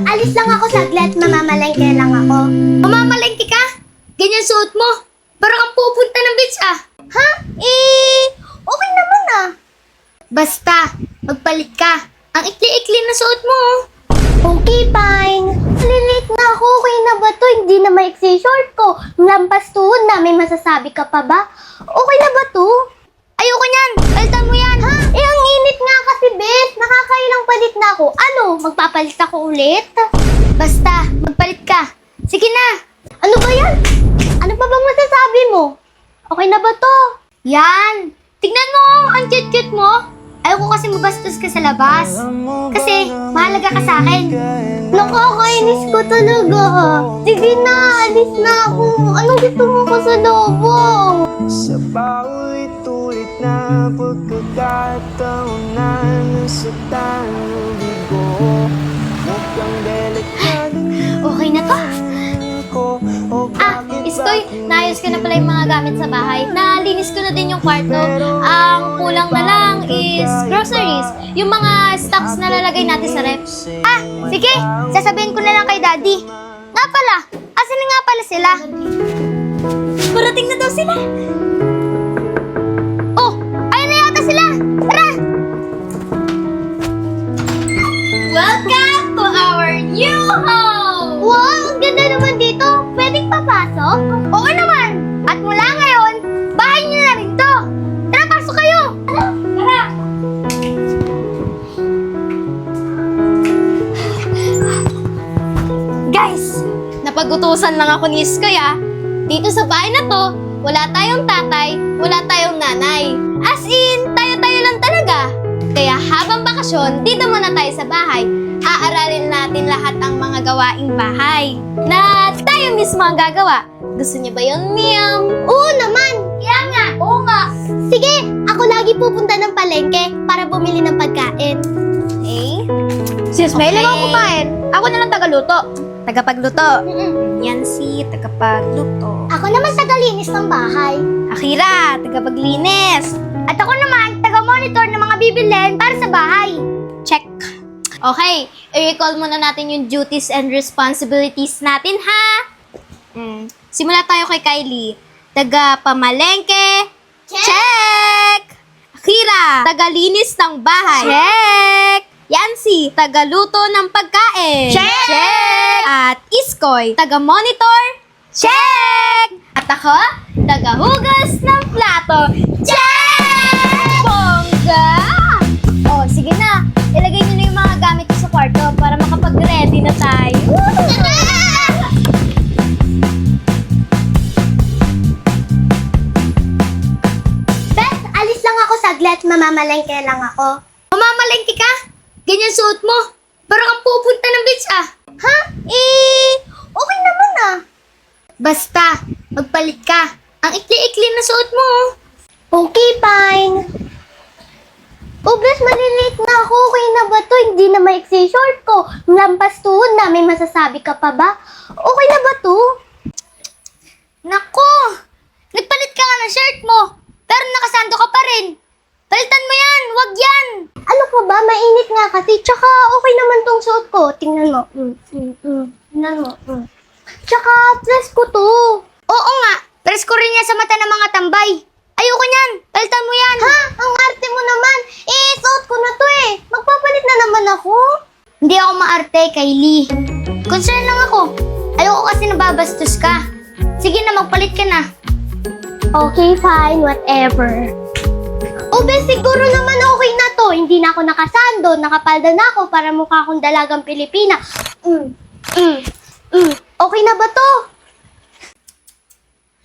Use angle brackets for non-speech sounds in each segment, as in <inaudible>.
alis lang ako saglit. Mamamalengke lang ako. Mamamalengke ka? Ganyan suot mo. Para kang pupunta ng beach ah. Ha? Eh, okay naman ah. Basta, magpalit ka. Ang ikli-ikli na suot mo. oh. Okay, fine. Malilate na ako. Okay na ba to? Hindi na maiksi short ko. Lampas tuhod na. May masasabi ka pa ba? Okay na Magpapalit ako ulit? Basta, magpalit ka. Sige na. Ano ba yan? Ano pa bang masasabi mo? Okay na ba to? Yan. Tignan mo, ang cute-cute mo. Ayoko kasi mabastos ka sa labas. Kasi, mahalaga ka sa akin. Nakakainis ko talaga. Sige na, alis na ako. Anong gusto mo ko sa lobo? Sa bawat ulit na pagkakataon na nasaktan ang bigo Okay na to. Ah, bakit Iskoy, naayos ko na pala yung mga gamit sa bahay. Nalinis ko na din yung kwarto. Ang kulang na lang is groceries. Yung mga stocks na lalagay natin sa ref. Ah, sige, sasabihin ko na lang kay daddy. Nga pala, asan na nga pala sila? Parating na daw sila. Napagutusan lang ako ni Iskoy ah. Dito sa bahay na to, wala tayong tatay, wala tayong nanay. As in, tayo-tayo lang talaga. Kaya habang bakasyon, dito muna tayo sa bahay. Aaralin natin lahat ang mga gawaing bahay na tayo mismo ang gagawa. Gusto niyo ba yun, Miam? Oo naman. Kaya nga, oo nga. Sige, ako lagi pupunta ng palengke para bumili ng pagkain. Okay. Sis, may Okay. lang ako kumain. Ako na lang tagaluto. Tagapagluto. Yan si tagapagluto. Ako naman tagalinis ng bahay. Akira, tagapaglinis. At ako naman, taga-monitor ng mga bibilin para sa bahay. Check. Okay, i-recall muna natin yung duties and responsibilities natin, ha? Mm. Simula tayo kay Kylie. Taga-pamalengke. Check! Akira, tagalinis ng bahay. Check! Yancy, tagaluto ng pagkain. Check! At Iskoy, taga-monitor. Check! At ako, taga-hugas ng plato. Check! Bongga! Oh, sige na. Ilagay niyo na yung mga gamit sa kwarto para makapag-ready na tayo. Bes, alis lang ako saglit. Mamamalengke lang ako. Mamamalengke ka? Ganyan suot mo. Para kang pupunta ng beach ah. Ha? Eh, okay naman ah. Basta, magpalit ka. Ang ikli-ikli na suot mo. oh. Okay, fine. Oh, bes, malilate na ako. Okay na ba to? Hindi na maiksi short ko. Lampas tuhod na. May masasabi ka pa ba? Okay na ba to? Nako! Nagpalit ka nga ng shirt mo. Pero nakasando ka pa rin. Palitan mo yan! Wag yan! Ano pa ba? Mainit nga kasi. Tsaka okay naman tong suot ko. Tingnan mo. Mm, mm, mm. Tingnan mo. Mm. Tsaka dress ko to. Oo nga, press ko rin yan sa mata ng mga tambay. Ayoko niyan! Palitan mo yan! Ha? Ang arte mo naman. Eh, suot ko na to eh. Magpapalit na naman ako. Hindi ako maarte, Kylie. Concern lang ako. Ayoko kasi nababastos ka. Sige na, magpalit ka na. Okay, fine. Whatever. O, be, siguro naman okay na to. Hindi na ako nakasando. Nakapalda na ako para mukha akong dalagang Pilipina. Mm, mm, mm. Okay na ba to?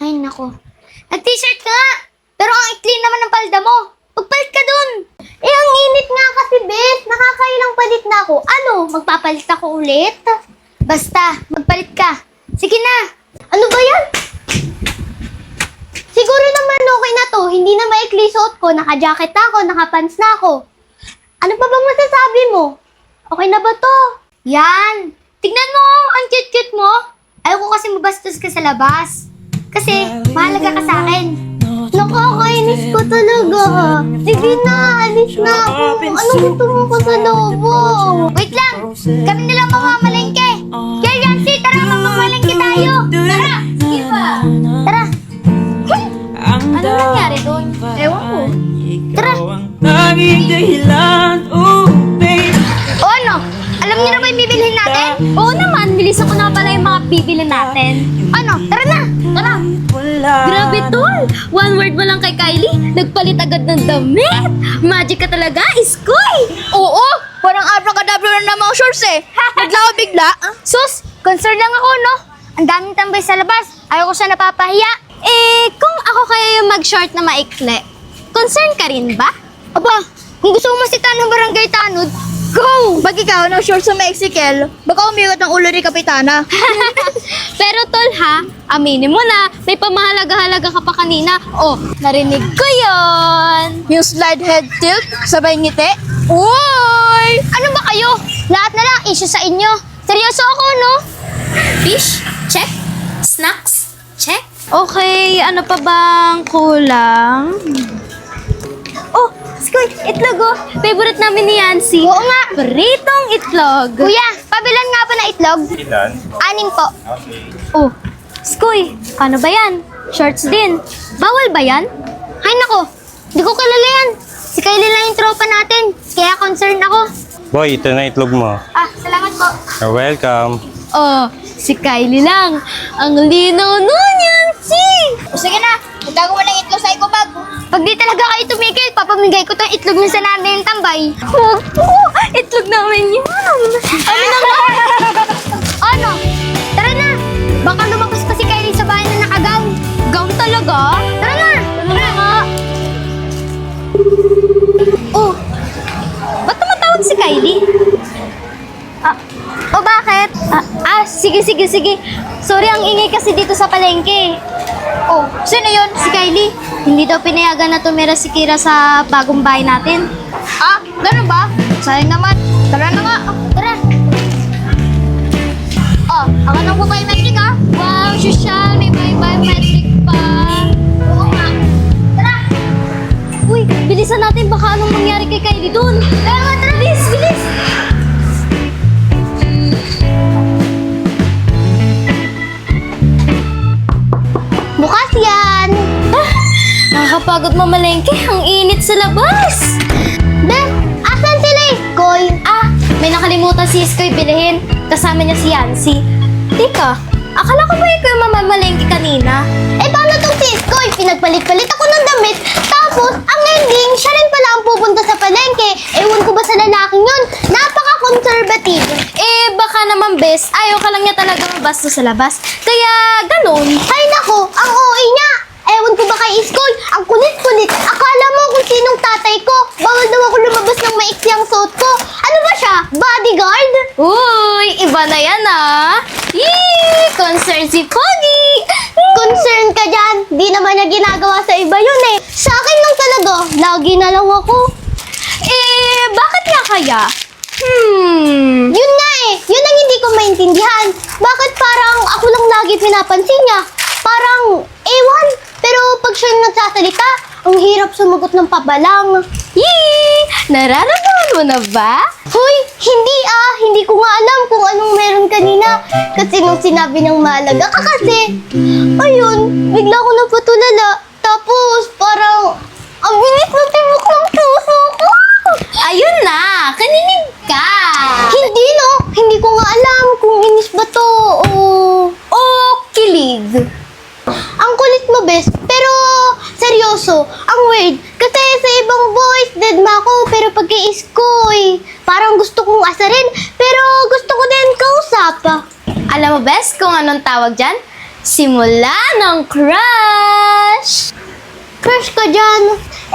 Ay, nako. Nag-t-shirt ka nga! Pero ang ikli naman ng palda mo. Magpalit ka dun! Eh, ang init nga kasi, bes. Nakakailang palit na ako. Ano? Magpapalit ako ulit? Basta, magpalit ka. Sige na! Ano ba yan? to, hindi na maikli suot ko, naka-jacket na ako, naka-pants na ako. Ano pa bang masasabi mo? Okay na ba to? Yan! Tignan mo oh. ang cute-cute mo. Ayoko kasi mabastos ka sa labas. Kasi, mahalaga ka sa akin. Nakakainis ko talaga. Sige na, alis na ako. Anong gusto mo ko sa lobo? Wait lang! Kami na lang mamamalengke! Kaya Ramsey, tara mamamalengke tayo! Tara! Iba! Tara! Ano, ano nangyari doon? Ewan ko. Tara! Tanging dahilan, oh babe O ano? Alam niyo na ba yung bibilhin natin? Oo naman, bilis ako na pala yung mga bibilhin natin. Ano? Tara na! Tara! Grabe tol! One word mo lang kay Kylie, nagpalit agad ng damit! Magic ka talaga, iskoy! Oo! Parang abracadabra na naman ang shorts eh. Bigla ko bigla. <laughs> Sus! Concerned lang ako, no? Ang daming tambay sa labas. Ayoko siya napapahiya. Eh, kung ako kaya yung mag-short na maikli, concern ka rin ba? Aba, kung gusto mo masita ng barangay tanod, go! Pag ikaw ng short sa Mexical, baka umigot ang ulo ni Kapitana. <laughs> Pero tol ha, aminin mo na, may pamahalaga-halaga ka pa kanina. Oh, narinig ko yon. Yung slide head tilt, sabay ngiti. Uy! Ano ba kayo? Lahat na lang issue sa inyo. Seryoso ako, no? Fish? Check. Snacks? Okay, ano pa bang kulang? Oh, Skoy, itlog oh. Favorite namin ni Yancy. Oo nga. Pritong itlog. Kuya, pabilan nga po na itlog. Ilan? Anim po. Okay. Oh, Skoy, paano ba yan? Shorts din. Bawal ba yan? Ay nako, di ko kilala yan. Si Kylie lang yung tropa natin. Kaya concerned ako. Boy, ito na itlog mo. Ah, salamat po. You're welcome. Oh, si Kylie lang. Ang linaw nun yan, si! O sige na, itago mo ng itlog sa iko bag. Pag di talaga kayo tumigil, papamigay ko tong itlog ng sa namin yung tambay. Huwag po! Itlog namin yan! Ano na nga? ano? Tara na! Baka lumabas pa si Kylie sa bahay na nakagown. Gown talaga? Tara na! Tara nga! Oh! Ba't tumatawag si Kylie? Ah, o bakit? Ah, ah, sige, sige, sige. Sorry, ang ingay kasi dito sa palengke. Oh, sino yun? Si Kylie. Hindi daw pinayagan na tumira si Kira sa bagong bahay natin. Ah, ganun ba? Sayang naman. Tara na nga. Tara. Oh, ako nang biometric ah. Wow, social. May may biometric pa. Oo nga. Tara. Uy, bilisan natin. Baka anong mangyari kay Kylie dun. Tara nga, nakakapagod mamalengke. Ang init sa labas. Be, asan sila Iskoy? Ah, may nakalimutan si Iskoy bilhin. Kasama niya si Yancy. Teka, akala ko ba ikaw yung mamamalengke kanina? Eh, paano tong si Iskoy? Pinagpalit-palit ako ng damit. Tapos, ang ending, siya rin pala ang pupunta sa palengke. Ewan ko ba sa lalaking yun? Napaka-conservative. Eh, baka naman bes, ayaw ka lang niya talaga mabasto sa labas. Kaya, ganun. Ay nako, ang OA niya. Ewan ko ba kay Iskoy? Kulit-kulit. Akala mo kung sinong tatay ko. Bawal daw ako lumabas ng maiksi ang suot ko. Ano ba siya? Bodyguard? Uy, iba na yan ah. Yee, concern si Pogi. Concern ka dyan. Di naman niya ginagawa sa iba yun eh. Sa akin lang talaga. Lagi na lang ako. Eh, bakit nga kaya? Hmm, Yun nga eh. Yun ang hindi ko maintindihan. Bakit parang ako lang lagi pinapansin niya? Parang, ewan. Pero pag siya yung nagsasalita, ang hirap sumagot ng pabalang. yee, nararamdaman mo na ba? Hoy, hindi ah. Hindi ko nga alam kung anong meron kanina. Kasi nung sinabi ng malaga ka kasi, ayun, bigla ko napatulala. Tapos, parang, ang bilis ng tibok ng puso ko. Ayun na, kaninig ka. Hindi no, hindi ko nga alam kung inis ba to o... O kilig. Ang kulit mo, bes. Pero, seryoso, ang weird. Kasi sa ibang boys, dead ma ako. Pero pag Iskoy, parang gusto kong asarin. Pero gusto ko din kausap. Alam mo, best, kung anong tawag dyan? Simula ng crush. Crush ka dyan.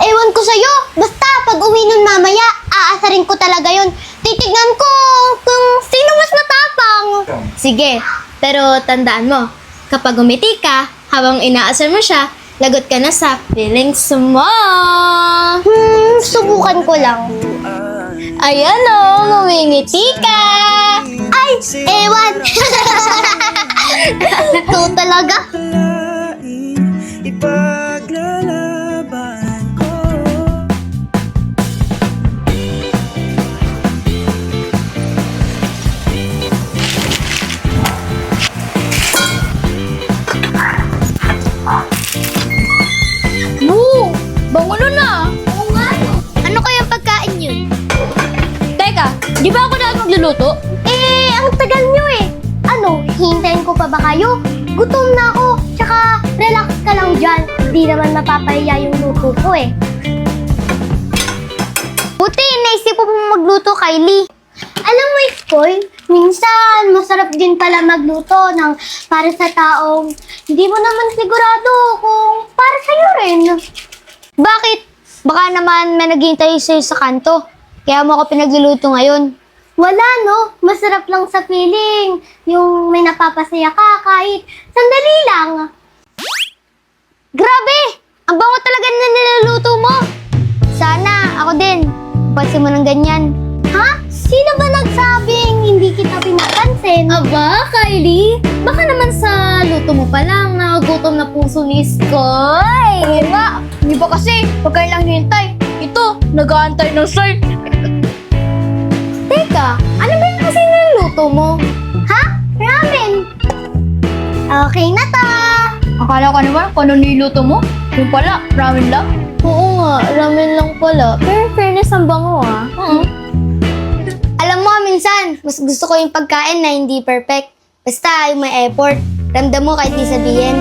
Ewan ko sa'yo. Basta, pag uwi nun mamaya, aasarin ko talaga yon. Titignan ko kung sino mas matapang. Sige, pero tandaan mo, kapag umiti ka, habang inaasar mo siya, lagot ka na sa feelings mo. Hmm, subukan ko lang. Ayan o, ngumingiti ka. Ay, ewan. <laughs> Ito talaga. Ba kayo? Gutom na ako. Tsaka, relax ka lang dyan. Di naman mapapahiya yung luto ko eh. Buti, naisip pong magluto, Kylie. Alam mo, Iskoy, minsan masarap din pala magluto ng para sa taong hindi mo naman sigurado kung para sa'yo rin. Bakit? Baka naman may naghihintay sa'yo sa kanto. Kaya mo ako pinagluluto ngayon. Wala, no? Masarap lang sa feeling. Yung may napapasaya ka kahit sandali lang. Grabe! Ang bango talaga na niluluto mo! Sana, ako din. Pansin mo ng ganyan. Ha? Sino ba nagsabing hindi kita pinapansin? Aba, Kylie, baka naman sa luto mo pa lang nagutom na puso ni Skoy. Oo nga, hindi ba kasi pagkain lang hintay. Ito, nag-aantay ng sir. Okay na to! Akala ko naman kung ano niluto mo. Yung pala, ramen lang. Oo nga, ramen lang pala. Pero in fairness, ang bango ah. Alam mo, minsan, mas gusto ko yung pagkain na hindi perfect. Basta yung may effort. Ramdam mo kahit di sabihin.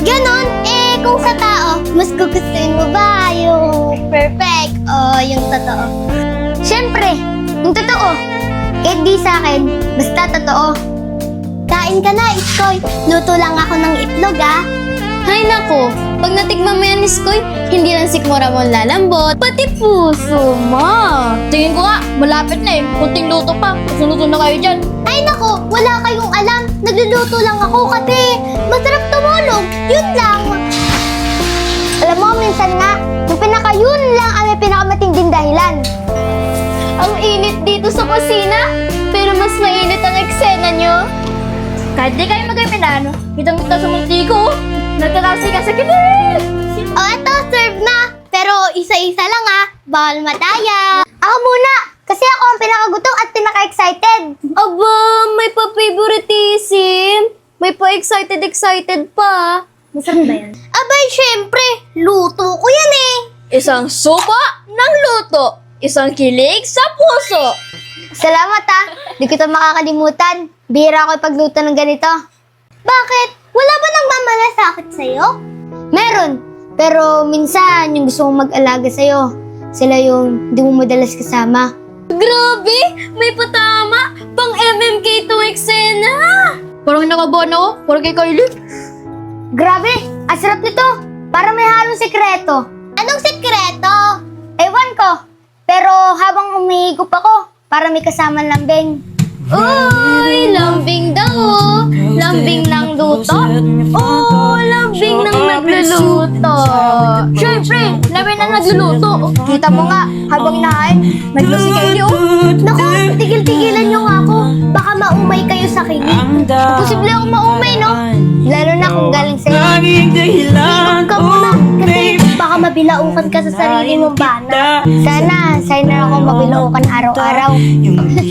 Ganon, eh kung sa tao, mas gugustuhin mo ba yung perfect o yung totoo? Siyempre, yung totoo. Kahit di sa akin, basta totoo. Kain ka na, Iskoy. Luto lang ako ng itlog, ah. Hay nako, pag natikman mo yan ni Skoy, hindi lang sikmura mo lalambot, pati puso mo. Tingin ko nga, malapit na eh. Kunting luto pa. Sunod na kayo dyan. Ay nako, wala kayong alam. Nagluluto lang ako kasi masarap tumulog. Yun lang. Alam mo, minsan nga, yung pinakayun lang ang may pinakamatinding dahilan. Ang init dito sa kusina, pero mas mainit ang eksena nyo. Kahit di kayo magkaipinan, kitang-kita sa multi ko. Nagtatasi ka sa kilig. O eto, serve na. Pero isa-isa lang ah. Bawal mataya. Ako muna, kasi ako ang pinakagutom at pinaka-excited. Aba, may pa-favoritism. May pa-excited-excited pa. Masarap ba yan? Abay, syempre. Luto ko yan eh. Isang supa ng luto. Isang kilig sa puso. Salamat ah. Di kita makakalimutan. Bihira ako ipagluto ng ganito. Bakit? Wala ba nang mamalasakit sa'yo? Meron. Pero minsan, yung gusto mong mag-alaga sa'yo, sila yung hindi mo madalas kasama. Grabe! May patama! Pang MMK to eksena! Parang nakabahan ako. Parang kay Kylie. Grabe! Ang sarap nito! Para may halong sekreto. Anong sikreto? Ewan ko. Pero habang umihigop ako, para may kasama lambing. Uy! Lambing daw! Lambing ng luto? Oh! Lambing ng nagluluto! Siyempre, labi na nagluluto. Kita mo nga, habang nahain, Naglo si Kylie oh. Naku, tigil-tigilan nyo nga ako. Baka maumay kayo sa kilig. posible akong maumay, no? Lalo na kung galing sa'yo. Laging dahilan Ka muna, kasi baka mabilaukan ka sa sarili mong bana. Sana, sana na ako mabilaukan araw-araw.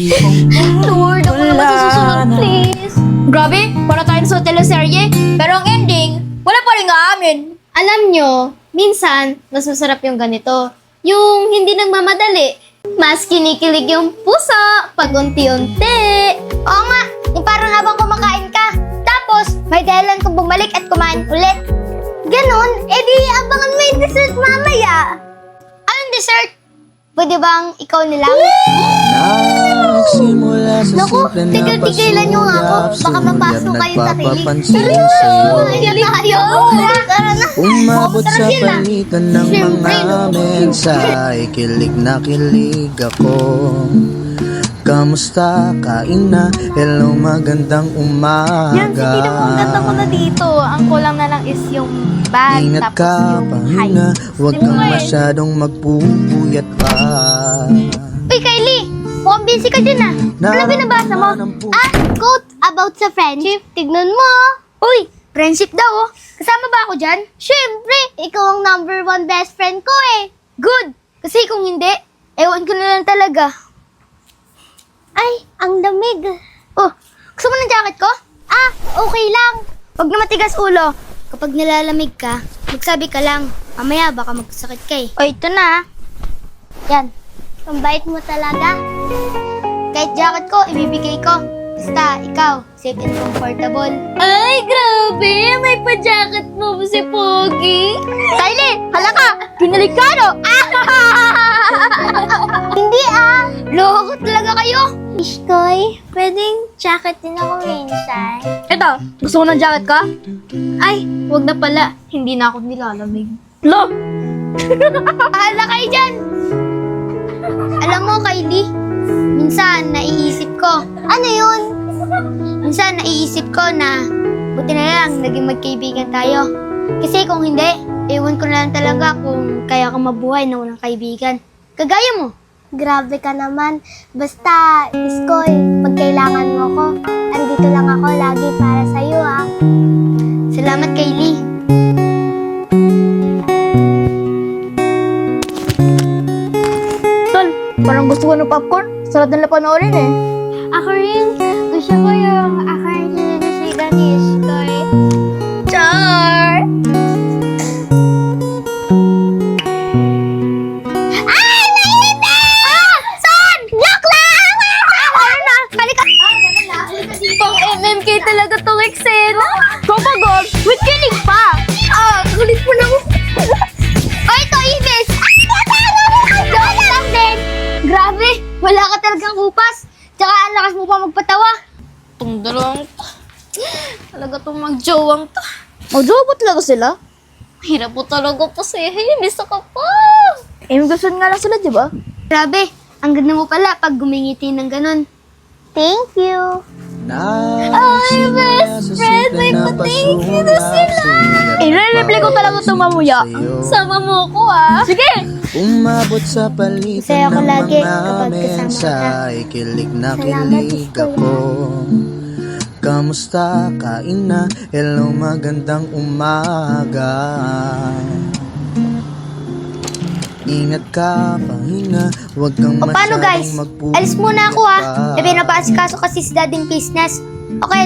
<laughs> Lord, ako naman sa susunod, please. Grabe, para tayo sa teleserye. Pero ang ending, wala pa rin amin. Alam nyo, minsan, mas masarap yung ganito. Yung hindi nagmamadali. Mas kinikilig yung puso pag unti-unti. Oo nga, yung parang habang kumakain ka. Tapos, may dahilan kung bumalik at kumain ulit. Ganon, edi abangan mo yung dessert mamaya. Anong dessert? Pwede bang ikaw na lang? Nagsimula sa Naku, simple na tigil-tigilan nyo nga ako. Baka mapasok kayo sa kilig. nagpapapansin Tara sa'yo na tayo. Tara na. Umabot sa palitan ng mga mensahe Kilig na kilig ako Kamusta? Kain na? Hello, magandang umaga Yan, si Tito mo, ang ganda ko na dito. Ang kulang na lang is yung bag, Ingat tapos ka, yung pahinga height. Huwag kang masyadong magpupuyat pa Uy, Kylie! Mukhang busy ka dyan ah. Ano binabasa mo? Ah, quote about sa friendship. Tignan mo. Uy, friendship daw oh. Kasama ba ako dyan? Siyempre, ikaw ang number one best friend ko eh. Good! Kasi kung hindi, ewan ko na lang talaga. Ay, ang lamig. Oh, gusto mo ng jacket ko? Ah, okay lang. Huwag na matigas ulo. Kapag nalalamig ka, magsabi ka lang. Mamaya baka magkasakit ka eh. O, ito na. Yan. Ang bait mo talaga. Kahit jacket ko, ibibigay ko. Basta, ikaw, safe and comfortable. Ay, grabe! May pa-jacket mo si Pogi. Kylie, hala ka! <laughs> Hindi ah! Loko talaga kayo. Iskoy, pwedeng jacket din ako minsan. Ito, gusto mo ng jacket ka? Ay, wag na pala. Hindi na ako nilalamig. Lo! Bahala kayo dyan! <laughs> Alam mo, Kylie, minsan naiisip ko, Ano yun? minsan naiisip ko na buti na lang naging magkaibigan tayo. Kasi kung hindi, ewan ko na lang talaga kung kaya ka mabuhay na walang kaibigan. Kagaya mo. Grabe ka naman. Basta, Iskoy, pag kailangan mo ko, andito lang ako lagi para sa'yo ah. Salamat, Kylie. Tol, parang gusto ko ng popcorn. Sarap na panoorin eh. Ako rin, gusto ko yung akala na si ni Iskoy. Char! Ay! Nainit na! Ah! Son! Lock lang! Ah! Ano na? Halika! Pang MMK talaga tong eksena. Kapagod, with kilig Talaga tong magjowang to. Magjowa ba talaga sila? Hirap po talaga po sa'yo. Inis ako pa. Eh, may gusto nga lang sila, di ba? Grabe, ang ganda mo pala pag gumingiti ng ganun. Thank you! Ay, best friend, may pa-thank you na sila Eh, nare-reply ko talaga itong mamuya. Sama mo ko ah. Sige! Umabot sa Masaya palitan ako ng lagi mga kapag kasama ka. mensahe Kilig na Salamat, kilig Isko. ako Kamusta? Kain na? Hello, magandang umaga Ingat ka, pahinga Huwag kang O paano guys? Alis muna ako ah. magpuyat Sabi na paasikaso kasi si dading business. Okay,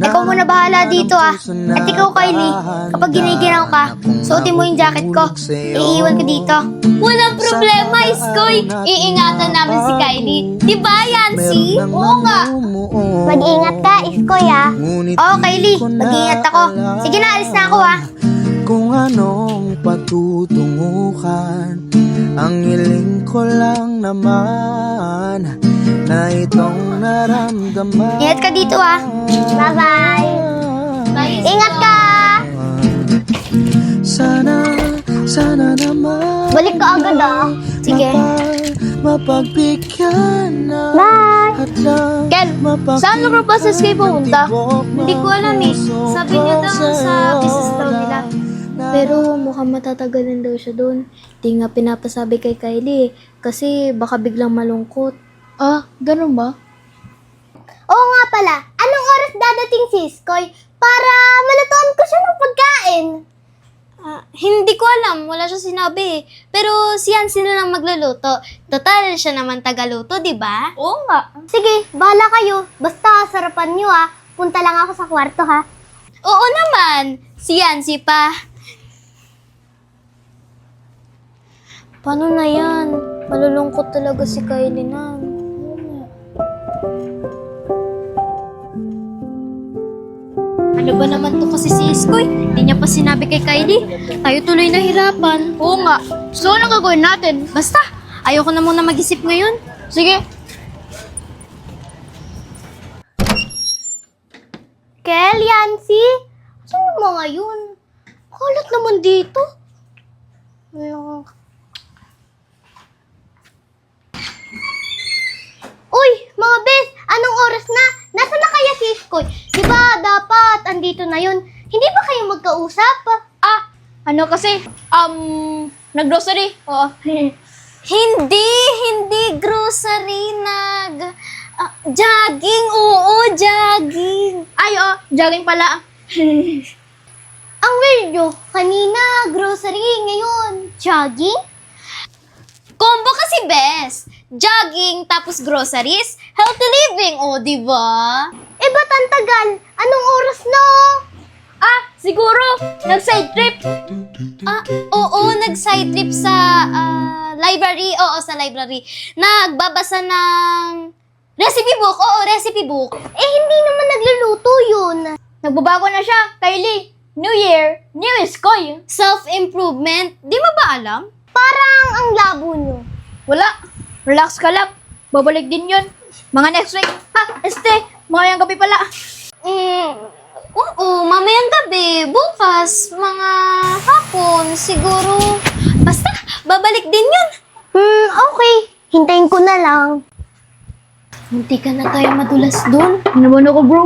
ikaw muna bahala dito ah. At ikaw Kylie, kapag giniginaw ka, suotin mo yung jacket ko. Iiwan ko dito. Walang problema, Iskoy. Iingatan namin si Kylie. Di ba, Yancy? Oo nga. Mag-ingat ka, Iskoy ah. Oo, Kylie. ko Mag-ingat ako. Sige na, alis na ako ah. Kung anong patutunguhan Ang hiling ko lang naman Na itong naramdaman Ingat ka dito ah. Bye-bye! Bye, Ingat ka! Sana, sana naman Balik ka agad ah. Sige. mapag- Mapagbigyan na Bye! Ken, saan lugar ba sa SK pumunta? Hindi ko alam eh. Sabi niya daw sa business daw nila. Pero mukhang matatagalan daw siya doon. Di nga pinapasabi kay Kylie eh, kasi baka biglang malungkot. Ah, ganun ba? Oo nga pala, anong oras dadating si Iskoy para malatuan ko siya ng pagkain? Ah, hindi ko alam. Wala siya sinabi eh. Pero si Yancy na lang magluluto. Total, siya naman tagaluto, di ba? Oo nga. Sige, bahala kayo. Basta sarapan nyo ah. Punta lang ako sa kwarto ha. Oo naman. Si Yancy pa. Paano na yan? Malulungkot talaga si Kylie na. Ano ba naman to kasi si Iskoy? Hindi niya pa sinabi kay Kylie. Tayo tuloy na hirapan. Oo nga. So, ano gagawin natin? Basta, ayoko na muna mag-isip ngayon. Sige. Kel, Yancy? Saan yung mga yun? Kulat naman dito. Ano? Uy, mga bes, anong oras na? Nasaan na kaya si Iskoy? Di ba dapat andito na yun? Hindi ba kayo magkausap? Ah, ano kasi? Um, nag-grocery. Oo. <laughs> Hindi, hindi grocery nag... ah, jogging, oo, jogging. Ay, oh, jogging pala. <laughs> Ang weird nyo, kanina grocery, ngayon jogging? Combo kasi best. Jogging tapos groceries, healthy living, oh, di ba? Eh ba't ang tagal? Anong oras na? Ah, siguro, nag-side trip. Ah, oo, nag-side trip sa ah, library. Oo, sa library. Nagbabasa ng Recipe book? Oo, recipe book. Eh, hindi naman nagluluto yun. Nagbabago na siya, Kylie. New Year, new is koy. Self-improvement. Di mo ba alam? Parang ang labo nyo. Wala. Relax ka lang. Babalik din yun. Mga next week. Ha, este, Mamayang gabi pala. Mm, oo, mamayang gabi. Bukas, mga hapon, siguro. Basta, babalik din yun. Hmm, okay. Hintayin ko na lang. Hindi ka na tayo madulas doon. Ano naman ako, bro?